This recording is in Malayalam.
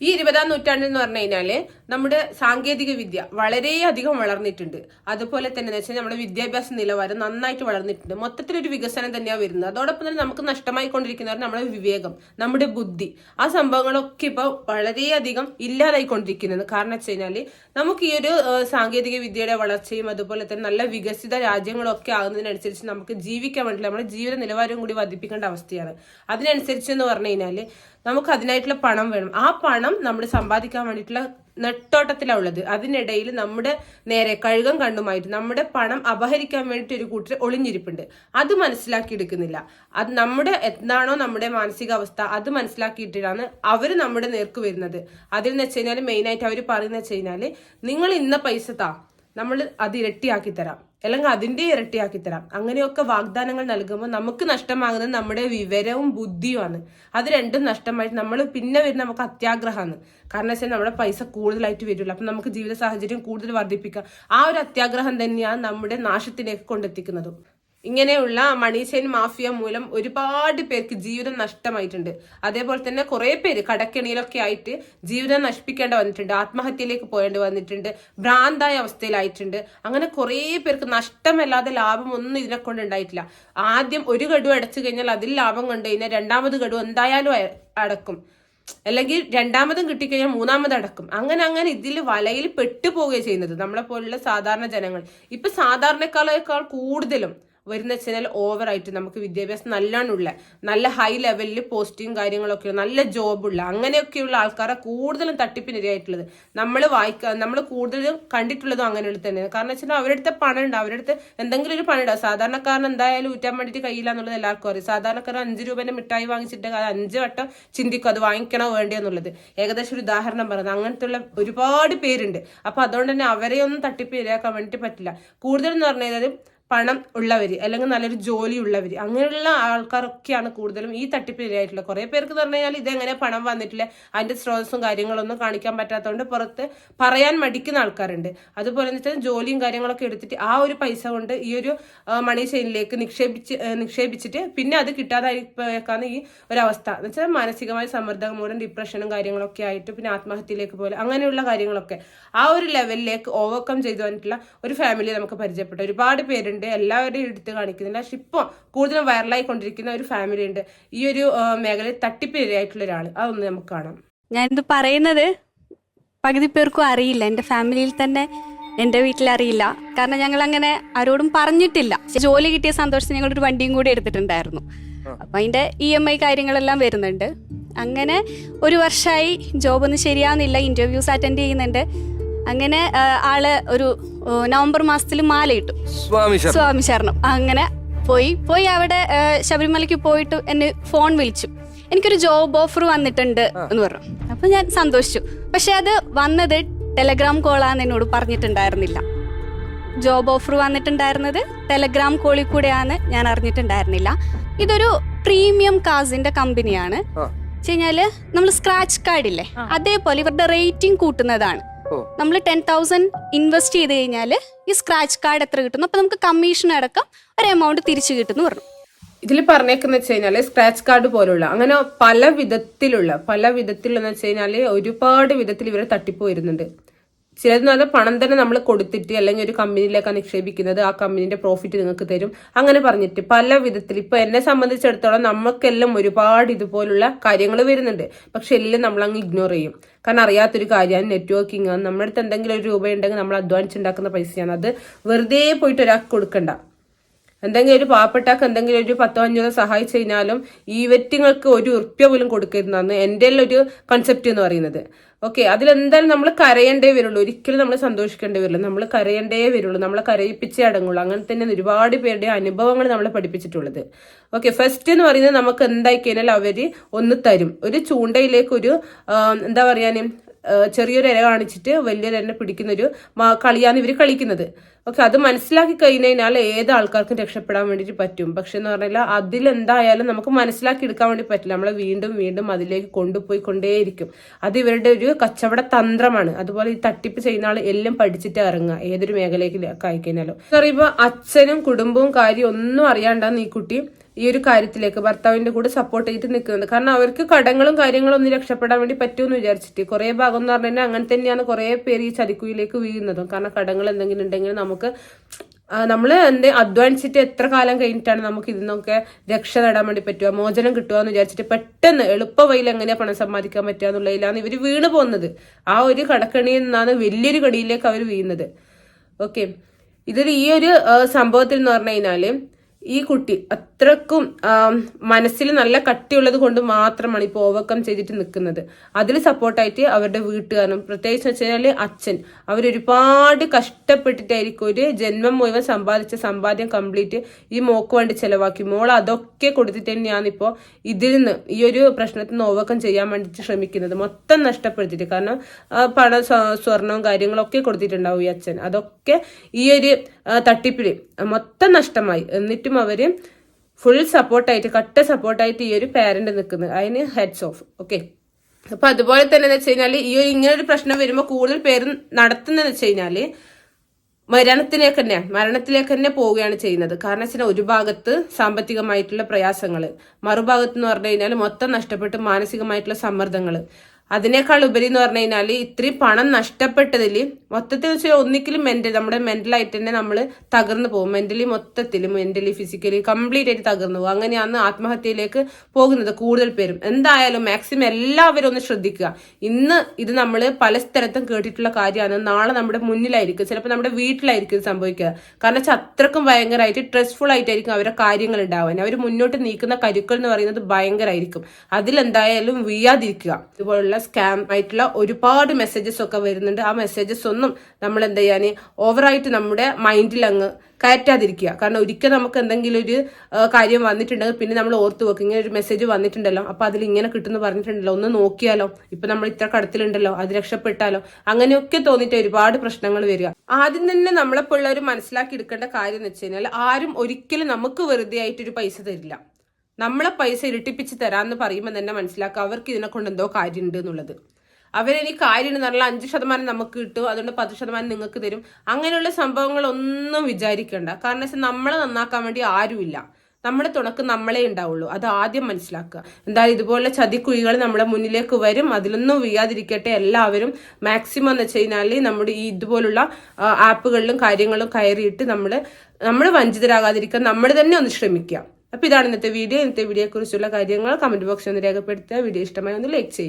ഈ ഇരുപതാം നൂറ്റാണ്ടിൽ എന്ന് പറഞ്ഞു കഴിഞ്ഞാൽ നമ്മുടെ സാങ്കേതിക വിദ്യ വളരെയധികം വളർന്നിട്ടുണ്ട്. അതുപോലെ തന്നെ എന്ന് വെച്ചാൽ നമ്മുടെ വിദ്യാഭ്യാസ നിലവാരം നന്നായിട്ട് വളർന്നിട്ടുണ്ട്. മൊത്തത്തിലൊരു വികസനം തന്നെയാണ് വരുന്നത്. അതോടൊപ്പം തന്നെ നമുക്ക് നഷ്ടമായി കൊണ്ടിരിക്കുന്നത് നമ്മുടെ വിവേകം നമ്മുടെ ബുദ്ധി ആ സംഭവങ്ങളൊക്കെ ഇപ്പൊ വളരെയധികം ഇല്ലാതായിക്കൊണ്ടിരിക്കുന്നത്. കാരണം വെച്ച് കഴിഞ്ഞാൽ നമുക്ക് ഈ ഒരു സാങ്കേതിക വിദ്യയുടെ വളർച്ചയും അതുപോലെ തന്നെ നല്ല വികസിത രാജ്യങ്ങളൊക്കെ ആകുന്നതിനനുസരിച്ച് നമുക്ക് ജീവിക്കാൻ വേണ്ടിയിട്ട് നമ്മുടെ ജീവിത നിലവാരവും കൂടി വർദ്ധിപ്പിക്കേണ്ട അവസ്ഥയാണ്. അതിനനുസരിച്ച് എന്ന് പറഞ്ഞു കഴിഞ്ഞാൽ നമുക്ക് അതിനായിട്ടുള്ള പണം വേണം. ആ പണം നമ്മൾ സമ്പാദിക്കാൻ വേണ്ടിയിട്ടുള്ള നെട്ടോട്ടത്തിലാണ് ഉള്ളത് അതിനിടയിൽ നമ്മുടെ നേരെ കഴുകം കണ്ടുമായിട്ട് നമ്മുടെ പണം അപഹരിക്കാൻ വേണ്ടിയിട്ട് ഒരു കൂട്ടർ ഒളിഞ്ഞിരിപ്പുണ്ട്. അത് മനസ്സിലാക്കി എടുക്കുന്നില്ല. അത് നമ്മുടെ എന്താണോ നമ്മുടെ മാനസികാവസ്ഥ അത് മനസ്സിലാക്കിയിട്ടാണ് അവർ നമ്മുടെ നേർക്ക് വരുന്നത്. അതിൽ എന്ന് വെച്ച് കഴിഞ്ഞാൽ മെയിനായിട്ട് അവർ പറയുന്നത് വെച്ച് കഴിഞ്ഞാൽ നിങ്ങൾ ഇന്ന പൈസ താ. നമ്മൾ അത് ഇരട്ടിയാക്കി തരാം. അല്ലെങ്കിൽ അതിന്റെ ഇരട്ടിയാക്കി തരാം. അങ്ങനെയൊക്കെ വാഗ്ദാനങ്ങൾ നൽകുമ്പോൾ നമുക്ക് നഷ്ടമാകുന്നത് നമ്മുടെ വിവരവും ബുദ്ധിയുമാണ് അത് രണ്ടും നഷ്ടമായിട്ട് നമ്മൾ പിന്നെ വരുന്ന നമുക്ക് അത്യാഗ്രഹമാണ്. കാരണം വെച്ചാൽ നമ്മുടെ പൈസ കൂടുതലായിട്ട് വരുള്ളൂ അപ്പം നമുക്ക് ജീവിത സാഹചര്യം കൂടുതൽ വർദ്ധിപ്പിക്കാം ആ ഒരു അത്യാഗ്രഹം തന്നെയാണ് നമ്മുടെ നാശത്തിലേക്ക് കൊണ്ടെത്തിക്കുന്നതും. ഇങ്ങനെയുള്ള മണി മാഫിയ മൂലം ഒരുപാട് പേർക്ക് ജീവിതം നഷ്ടമായിട്ടുണ്ട്. അതേപോലെ തന്നെ കുറേ പേര് കടക്കെണിയിലൊക്കെ ആയിട്ട് ജീവിതം നശിപ്പിക്കേണ്ടി വന്നിട്ടുണ്ട്. ആത്മഹത്യയിലേക്ക് പോകേണ്ടി വന്നിട്ടുണ്ട്. ഭ്രാന്തായ അവസ്ഥയിലായിട്ടുണ്ട്. അങ്ങനെ കുറേ പേർക്ക് നഷ്ടമല്ലാതെ ലാഭം ഒന്നും ഇതിനെ കൊണ്ട് ഉണ്ടായിട്ടില്ല. ആദ്യം ഒരു ഗഡു അടച്ചു കഴിഞ്ഞാൽ അതിൽ ലാഭം കണ്ടു കഴിഞ്ഞാൽ രണ്ടാമത് ഗഡു എന്തായാലും അടക്കും. അല്ലെങ്കിൽ രണ്ടാമതും കിട്ടിക്കഴിഞ്ഞാൽ മൂന്നാമത് അടക്കും. അങ്ങനെ അങ്ങനെ ഇതിൽ വലയിൽ പെട്ടുപോവുകയാണ് ചെയ്യുന്നത്. നമ്മളെ പോലുള്ള സാധാരണ ജനങ്ങൾ. ഇപ്പൊ സാധാരണക്കാളേക്കാൾ കൂടുതലും വരുന്ന ചാനൽ ഓവറായിട്ട് നമുക്ക് വിദ്യാഭ്യാസം നല്ലോണമുള്ള നല്ല ഹൈ ലെവലിൽ പോസ്റ്റിങ് കാര്യങ്ങളൊക്കെ നല്ല ജോബുള്ള അങ്ങനെയൊക്കെയുള്ള ആൾക്കാരെ കൂടുതലും തട്ടിപ്പിനിരയായിട്ടുള്ളത്. നമ്മൾ വായിക്കാൻ നമ്മൾ കൂടുതലും കണ്ടിട്ടുള്ളതും അങ്ങനെയുള്ള തന്നെയാണ്. കാരണം വെച്ചാൽ അവരുടെ അടുത്ത് പണം ഉണ്ട് അവരുടെ എന്തെങ്കിലും ഒരു പണം ഉണ്ടാവും സാധാരണക്കാരൻ എന്തായാലും ഊറ്റാൻ വേണ്ടിയിട്ട് കയ്യിലാന്നുള്ളത് എല്ലാവർക്കും അറിയാം. സാധാരണക്കാരൻ അഞ്ച് രൂപേന്റെ മിഠായി വാങ്ങിച്ചിട്ട് അത് അഞ്ച് വട്ടം ചിന്തിക്കും അത് വാങ്ങിക്കണോ വേണ്ടിയെന്നുള്ളത് ഏകദേശം ഒരു ഉദാഹരണം പറയുന്നത് അങ്ങനത്തെ ഉള്ള ഒരുപാട് പേരുണ്ട്. അപ്പോൾ അതുകൊണ്ട് തന്നെ അവരെ ഒന്നും തട്ടിപ്പ് ഇരയാക്കാൻ വേണ്ടിയിട്ട് പറ്റില്ല കൂടുതലെന്ന് പറഞ്ഞു കഴിഞ്ഞാൽ പണം ഉള്ളവർ അല്ലെങ്കിൽ നല്ലൊരു ജോലി ഉള്ളവർ അങ്ങനെയുള്ള ആൾക്കാരൊക്കെയാണ് കൂടുതലും ഈ തട്ടിപ്പ് ഇരയായിട്ടുള്ളത് കുറേ പേർക്ക് എന്ന് പറഞ്ഞു കഴിഞ്ഞാൽ ഇതെങ്ങനെ പണം വന്നിട്ടില്ല അതിന്റെ സ്രോതസ്സും കാര്യങ്ങളൊന്നും കാണിക്കാൻ പറ്റാത്തതുകൊണ്ട് പുറത്ത് പറയാൻ മടിക്കുന്ന ആൾക്കാരുണ്ട്. അതുപോലെ എന്ന് വെച്ചാൽ ജോലിയും കാര്യങ്ങളൊക്കെ എടുത്തിട്ട് ആ ഒരു പൈസ കൊണ്ട് ഈ ഒരു മണി ചെയിനിലേക്ക് നിക്ഷേപിച്ച് നിക്ഷേപിച്ചിട്ട് പിന്നെ അത് കിട്ടാതായിരിക്കാന്ന് ഈ അവസ്ഥ എന്ന് വെച്ചാൽ മാനസികമായ സമ്മർദ്ദം മൂലം ഡിപ്രഷനും കാര്യങ്ങളൊക്കെ ആയിട്ട് പിന്നെ ആത്മഹത്യയിലേക്ക് പോലെ അങ്ങനെയുള്ള കാര്യങ്ങളൊക്കെ ആ ഒരു ലെവലിലേക്ക് ഓവർകം ചെയ്തു വന്നിട്ടുള്ള ഒരു ഫാമിലി നമുക്ക് പരിചയപ്പെട്ട. ഒരുപാട് പേരുണ്ട്. എല്ലാവരെയും എടുത്ത് കാണിക്കുന്നില്ല പക്ഷെ ഇപ്പോൾ കൂടുതലും വൈറലായി കൊണ്ടിരിക്കുന്ന ഒരു ഫാമിലി ഉണ്ട്. ഈ ഒരു മേഖലയിൽ തട്ടിപ്പിരയായിട്ടുള്ള ഒരാൾ അതൊന്ന് നമുക്ക് കാണാം. ഞാനിത് പറയുന്നത് പകുതി പേർക്കും അറിയില്ല. എന്റെ ഫാമിലിയിൽ തന്നെ എന്റെ വീട്ടിൽ അറിയില്ല. കാരണം ഞങ്ങൾ അങ്ങനെ ആരോടും പറഞ്ഞിട്ടില്ല. ജോലി കിട്ടിയ സന്തോഷത്തിന് ഞങ്ങളൊരു വണ്ടിയും കൂടി എടുത്തിട്ടുണ്ടായിരുന്നു. അപ്പം അതിന്റെ ഇ എം ഐ കാര്യങ്ങളെല്ലാം വരുന്നുണ്ട്. അങ്ങനെ ഒരു വർഷമായി ജോബൊന്നും ശരിയാവുന്നില്ല. ഇന്റർവ്യൂസ് അറ്റൻഡ് ചെയ്യുന്നുണ്ട്. അങ്ങനെ ആൾ ഒരു നവംബർ മാസത്തിൽ മാലയിട്ടു സ്വാമി ശരണം. അങ്ങനെ പോയി. പോയി അവിടെ ശബരിമലയ്ക്ക് പോയിട്ട് എന്നെ ഫോൺ വിളിച്ചു. എനിക്കൊരു ജോബ് ഓഫർ വന്നിട്ടുണ്ട് എന്ന് പറഞ്ഞു. അപ്പൊ ഞാൻ സന്തോഷിച്ചു. പക്ഷെ അത് വന്നത് ടെലഗ്രാം കോളാന്ന് എന്നോട് പറഞ്ഞിട്ടുണ്ടായിരുന്നില്ല. ജോബ് ഓഫർ വന്നിട്ടുണ്ടായിരുന്നത് ടെലഗ്രാം കോളിൽ കൂടെയാണ് ഞാൻ അറിഞ്ഞിട്ടുണ്ടായിരുന്നില്ല. ഇതൊരു പ്രീമിയം കാസിന്റെ കമ്പനിയാണ്. വെച്ച് കഴിഞ്ഞാൽ നമ്മൾ സ്ക്രാച്ച് കാർഡ് ഇല്ലേ അതേപോലെ ഇവരുടെ റേറ്റിംഗ് കൂട്ടുന്നതാണ്. നമ്മൾ ടെൻ തൗസൻഡ് ഇൻവെസ്റ്റ് ചെയ്ത് കഴിഞ്ഞാൽ ഈ സ്ക്രാച്ച് കാർഡ് എത്ര കിട്ടുന്നു? അപ്പൊ നമുക്ക് കമ്മീഷൻ അടക്കം ഒരു എമൗണ്ട് തിരിച്ചു കിട്ടുന്നു പറഞ്ഞു. ഇതിൽ പറഞ്ഞേക്കുന്ന വെച്ച് കഴിഞ്ഞാൽ സ്ക്രാച്ച് കാർഡ് പോലുള്ള അങ്ങനെ പല വിധത്തിലുള്ള പല വിധത്തിലുള്ള വെച്ച് കഴിഞ്ഞാൽ ഒരുപാട് വിധത്തിൽ ഇവരെ തട്ടിപ്പ് വരുന്നുണ്ട്. ചിലതെന്ന് പറഞ്ഞാൽ പണം തന്നെ നമ്മൾ കൊടുത്തിട്ട് അല്ലെങ്കിൽ ഒരു കമ്പനിയിലേക്കാണ് നിക്ഷേപിക്കുന്നത് ആ കമ്പനീന്റെ പ്രോഫിറ്റ് നിങ്ങൾക്ക് തരും. അങ്ങനെ പറഞ്ഞിട്ട് പല വിധത്തിൽ ഇപ്പൊ എന്നെ സംബന്ധിച്ചിടത്തോളം നമുക്കെല്ലാം ഒരുപാട് ഇതുപോലുള്ള കാര്യങ്ങൾ വരുന്നുണ്ട്. പക്ഷെ എല്ലാം നമ്മൾ അങ്ങ് ഇഗ്നോർ ചെയ്യും. കാരണം അറിയാത്തൊരു കാര്യമാണ് നെറ്റ്വർക്കിംഗ് ആണ്. നമ്മുടെ അടുത്ത് എന്തെങ്കിലും ഒരു രൂപ ഉണ്ടെങ്കിൽ നമ്മൾ അധ്വാനിച്ചുണ്ടാക്കുന്ന പൈസയാണ്. അത് വെറുതെ പോയിട്ട് ഒരാൾക്ക് കൊടുക്കണ്ട. എന്തെങ്കിലും ഒരു പാവപ്പെട്ടാക്ക് എന്തെങ്കിലും ഒരു പത്തോ അഞ്ഞൂറോ സഹായിച്ചു കഴിഞ്ഞാലും ഈ വെറ്റിങ്ങൾക്ക് ഒരു ഉറുപ്പ്യ പോലും കൊടുക്കരുതെന്നാണ് എന്റെ ഒരു കൺസെപ്റ്റ് എന്ന് പറയുന്നത്. ഓക്കെ അതിലെന്തായാലും നമ്മൾ കരയേണ്ടേ വരുള്ളൂ. ഒരിക്കലും നമ്മൾ സന്തോഷിക്കേണ്ടി വരില്ല. നമ്മൾ കരയേണ്ടേ വരുള്ളൂ. നമ്മളെ കരയിപ്പിച്ചേ അടങ്ങുള്ളൂ. അങ്ങനെ തന്നെ ഒരുപാട് പേരുടെ അനുഭവങ്ങൾ നമ്മളെ പഠിപ്പിച്ചിട്ടുള്ളത്. ഓക്കെ ഫസ്റ്റ് എന്ന് പറയുന്നത് നമുക്ക് എന്തായി കഴിഞ്ഞാൽ അവർ ഒന്ന് തരും. ഒരു ചൂണ്ടയിലേക്ക് ഒരു എന്താ പറയാന് ഏഹ് ചെറിയൊരു ഇര കാണിച്ചിട്ട് വലിയൊരു എന്നെ പിടിക്കുന്നൊരു കളിയാണ് ഇവർ കളിക്കുന്നത്. ഓക്കെ അത് മനസ്സിലാക്കി കഴിഞ്ഞാൽ ഏത് ആൾക്കാർക്കും രക്ഷപ്പെടാൻ വേണ്ടിയിട്ട് പറ്റും. പക്ഷെ എന്ന് പറഞ്ഞാൽ അതിലെന്തായാലും നമുക്ക് മനസ്സിലാക്കി എടുക്കാൻ വേണ്ടി പറ്റില്ല. നമ്മളെ വീണ്ടും വീണ്ടും അതിലേക്ക് കൊണ്ടുപോയി കൊണ്ടേയിരിക്കും അത് ഇവരുടെ ഒരു കച്ചവട തന്ത്രമാണ്. അതുപോലെ ഈ തട്ടിപ്പ് ചെയ്യുന്ന ആൾ എല്ലാം പഠിച്ചിട്ട് ഇറങ്ങുക ഏതൊരു മേഖലയിലേക്ക് ആയിക്കഴിഞ്ഞാലും പറയുമ്പോൾ അച്ഛനും കുടുംബവും കാര്യം ഒന്നും അറിയാണ്ടാന്ന് ഈ കുട്ടി ഈ ഒരു കാര്യത്തിലേക്ക് ഭർത്താവിന്റെ കൂടെ സപ്പോർട്ട് ചെയ്തിട്ട് നിൽക്കുന്നത്. കാരണം അവർക്ക് കടങ്ങളും കാര്യങ്ങളും ഒന്നും രക്ഷപ്പെടാൻ വേണ്ടി പറ്റുമെന്ന് വിചാരിച്ചിട്ട് കുറേ ഭാഗം എന്ന് പറഞ്ഞു കഴിഞ്ഞാൽ അങ്ങനെ തന്നെയാണ് കുറേ പേര് ഈ ചതിക്കുയിലേക്ക് വീഴുന്നതും. കാരണം കടങ്ങൾ എന്തെങ്കിലും ഉണ്ടെങ്കിൽ നമുക്ക് നമ്മൾ എന്ത് അധ്വാനിച്ചിട്ട് എത്ര കാലം കഴിഞ്ഞിട്ടാണ് നമുക്ക് ഇതിനൊക്കെ രക്ഷ നേടാൻ വേണ്ടി പറ്റുക മോചനം കിട്ടുക എന്ന് വിചാരിച്ചിട്ട് പെട്ടെന്ന് എളുപ്പ വഴിയിൽ എങ്ങനെയാ പണം സമ്പാദിക്കാൻ പറ്റുക എന്നുള്ളതിലാണ് ഇവർ വീണ് പോകുന്നത്. ആ ഒരു കടക്കണിയിൽ നിന്നാണ് വലിയൊരു കടിയിലേക്ക് അവർ വീഴുന്നത്. ഓക്കെ ഇതിൽ ഈ ഒരു സംഭവത്തിൽ എന്ന് പറഞ്ഞു കഴിഞ്ഞാൽ ഈ കുട്ടി അത്രക്കും മനസ്സിൽ നല്ല കട്ടിയുള്ളത് കൊണ്ട് മാത്രമാണ് ഇപ്പോൾ ഓവർകം ചെയ്തിട്ട് നിൽക്കുന്നത്. അതിൽ സപ്പോർട്ടായിട്ട് അവരുടെ വീട്ടുകാരും പ്രത്യേകിച്ച് വെച്ച് കഴിഞ്ഞാൽ അച്ഛൻ അവരൊരുപാട് കഷ്ടപ്പെട്ടിട്ടായിരിക്കും ഒരു ജന്മം മുഴുവൻ സമ്പാദിച്ച സമ്പാദ്യം കംപ്ലീറ്റ് ഈ മോക്ക് വേണ്ടി ചിലവാക്കി. മോൾ അതൊക്കെ കൊടുത്തിട്ട് തന്നെയാണ് ഇപ്പൊ ഇതിൽ നിന്ന് ഈ ഒരു പ്രശ്നത്തിൽ നിന്ന് ഓവർകം ചെയ്യാൻ വേണ്ടിയിട്ട് ശ്രമിക്കുന്നത്. മൊത്തം നഷ്ടപ്പെടുത്തിയിട്ട്. കാരണം പണം സ്വ- സ്വർണവും കാര്യങ്ങളൊക്കെ കൊടുത്തിട്ടുണ്ടാവും ഈ അച്ഛൻ. അതൊക്കെ ഈ ഒരു ആ, തട്ടിപ്പിൽ മൊത്തം നഷ്ടമായി. എന്നിട്ടും അവർ ഫുൾ സപ്പോർട്ടായിട്ട് കട്ട സപ്പോർട്ടായിട്ട് ഈ ഒരു പാരന്റ് നിൽക്കുന്നത്. അതിന് ഹെഡ്സ് ഓഫ് ഓക്കെ അപ്പൊ അതുപോലെ തന്നെ എന്ന് വെച്ച് കഴിഞ്ഞാൽ ഈ ഒരു ഇങ്ങനെ ഒരു പ്രശ്നം വരുമ്പോൾ കൂടുതൽ പേര് നടത്തുന്നതെന്ന് വെച്ച് കഴിഞ്ഞാൽ മരണത്തിലേക്ക് തന്നെ മരണത്തിലേക്ക് തന്നെ പോവുകയാണ് ചെയ്യുന്നത്. കാരണം വെച്ചാൽ ഒരു ഭാഗത്ത് സാമ്പത്തികമായിട്ടുള്ള പ്രയാസങ്ങൾ മറുഭാഗത്ത് എന്ന് പറഞ്ഞു കഴിഞ്ഞാൽ മൊത്തം നഷ്ടപ്പെട്ട് മാനസികമായിട്ടുള്ള സമ്മർദ്ദങ്ങൾ അതിനേക്കാൾ ഉപരി എന്ന് പറഞ്ഞു കഴിഞ്ഞാൽ ഇത്രയും പണം നഷ്ടപ്പെട്ടതിൽ മൊത്തത്തിൽ വെച്ചാൽ ഒന്നിക്കലും മെന്റൽ നമ്മുടെ മെന്റലായിട്ട് തന്നെ നമ്മൾ തകർന്നു പോകും. മെന്റലി മൊത്തത്തിൽ മെന്റലി ഫിസിക്കലി കംപ്ലീറ്റ് ആയിട്ട് തകർന്നു പോകും. അങ്ങനെയാണ് ആത്മഹത്യയിലേക്ക് പോകുന്നത് കൂടുതൽ പേരും. എന്തായാലും മാക്സിമം എല്ലാവരും ഒന്ന് ശ്രദ്ധിക്കുക. ഇന്ന് ഇത് നമ്മൾ പല സ്ഥലത്തും കേട്ടിട്ടുള്ള കാര്യമാണ്. നാളെ നമ്മുടെ മുന്നിലായിരിക്കും. ചിലപ്പോൾ നമ്മുടെ വീട്ടിലായിരിക്കും സംഭവിക്കുക. കാരണം വെച്ചാൽ അത്രക്കും ഭയങ്കരമായിട്ട് സ്ട്രെസ്ഫുൾ ആയിട്ടായിരിക്കും അവരുടെ കാര്യങ്ങൾ ഉണ്ടാവാൻ. അവർ മുന്നോട്ട് നീക്കുന്ന കരുക്കൾ എന്ന് പറയുന്നത് ഭയങ്കരമായിരിക്കും അതിലെന്തായാലും വീയാതിരിക്കുക ഇതുപോലുള്ള സ്കാം ആയിട്ടുള്ള ഒരുപാട് മെസ്സേജസ് ഒക്കെ വരുന്നുണ്ട്. ആ മെസ്സേജസ് ഒന്നും നമ്മൾ എന്താ ചെയ്യാൻ ഓവറായിട്ട് നമ്മുടെ മൈൻഡിൽ അങ്ങ് കയറ്റാതിരിക്കുക. കാരണം ഒരിക്കൽ നമുക്ക് എന്തെങ്കിലും ഒരു കാര്യം വന്നിട്ടുണ്ടെങ്കിൽ പിന്നെ നമ്മൾ ഓർത്ത് വെക്കും. ഇങ്ങനെ ഒരു മെസ്സേജ് വന്നിട്ടുണ്ടല്ലോ. അപ്പൊ അതിൽ ഇങ്ങനെ കിട്ടുന്നു പറഞ്ഞിട്ടുണ്ടല്ലോ. ഒന്ന് നോക്കിയാലോ. ഇപ്പൊ നമ്മൾ ഇത്ര കടത്തിലുണ്ടല്ലോ. അത് രക്ഷപ്പെട്ടാലോ. അങ്ങനെയൊക്കെ തോന്നിയിട്ട് ഒരുപാട് പ്രശ്നങ്ങൾ വരിക. ആദ്യം തന്നെ നമ്മളെപ്പോഴുള്ളവർ മനസ്സിലാക്കി എടുക്കേണ്ട കാര്യം എന്ന് വെച്ച് കഴിഞ്ഞാൽ ആരും ഒരിക്കലും നമുക്ക് വെറുതെ ആയിട്ടൊരു പൈസ തരില്ല. നമ്മളെ പൈസ ഇരട്ടിപ്പിച്ച് തരാമെന്ന് പറയുമ്പോൾ തന്നെ മനസ്സിലാക്കുക അവർക്ക് ഇതിനെ കൊണ്ട് എന്തോ കാര്യമുണ്ട് എന്നുള്ളത്. അവരിനി കാര്യം എന്ന് പറഞ്ഞാൽ അഞ്ച് ശതമാനം നമുക്ക് കിട്ടും അതുകൊണ്ട് പത്ത് ശതമാനം നിങ്ങൾക്ക് തരും. അങ്ങനെയുള്ള സംഭവങ്ങളൊന്നും വിചാരിക്കേണ്ട. കാരണം വെച്ചാൽ നമ്മളെ നന്നാക്കാൻ വേണ്ടി ആരുമില്ല. നമ്മുടെ തുണക്ക് നമ്മളെ ഉണ്ടാവുള്ളൂ അത് ആദ്യം മനസ്സിലാക്കുക. എന്തായാലും ഇതുപോലെ ചതിക്കുഴികൾ നമ്മുടെ മുന്നിലേക്ക് വരും. അതിലൊന്നും വീയാതിരിക്കട്ടെ എല്ലാവരും. മാക്സിമം എന്ന് വെച്ച് കഴിഞ്ഞാൽ നമ്മുടെ ഈ ഇതുപോലുള്ള ആപ്പുകളിലും കാര്യങ്ങളും കയറിയിട്ട് നമ്മൾ നമ്മൾ വഞ്ചിതരാകാതിരിക്കാൻ നമ്മൾ തന്നെ ഒന്ന് ശ്രമിക്കുക. അപ്പൊ ഇതാണ് ഇന്നത്തെ വീഡിയോ ഇന്നത്തെ വീഡിയോയെ കുറിച്ചുള്ള കാര്യങ്ങൾ കമന്റ് ബോക്സിൽ ഒന്ന് രേഖപ്പെടുത്തുക. വീഡിയോ ഇഷ്ടമായി ഒന്ന് ലൈക്ക് ചെയ്യുക.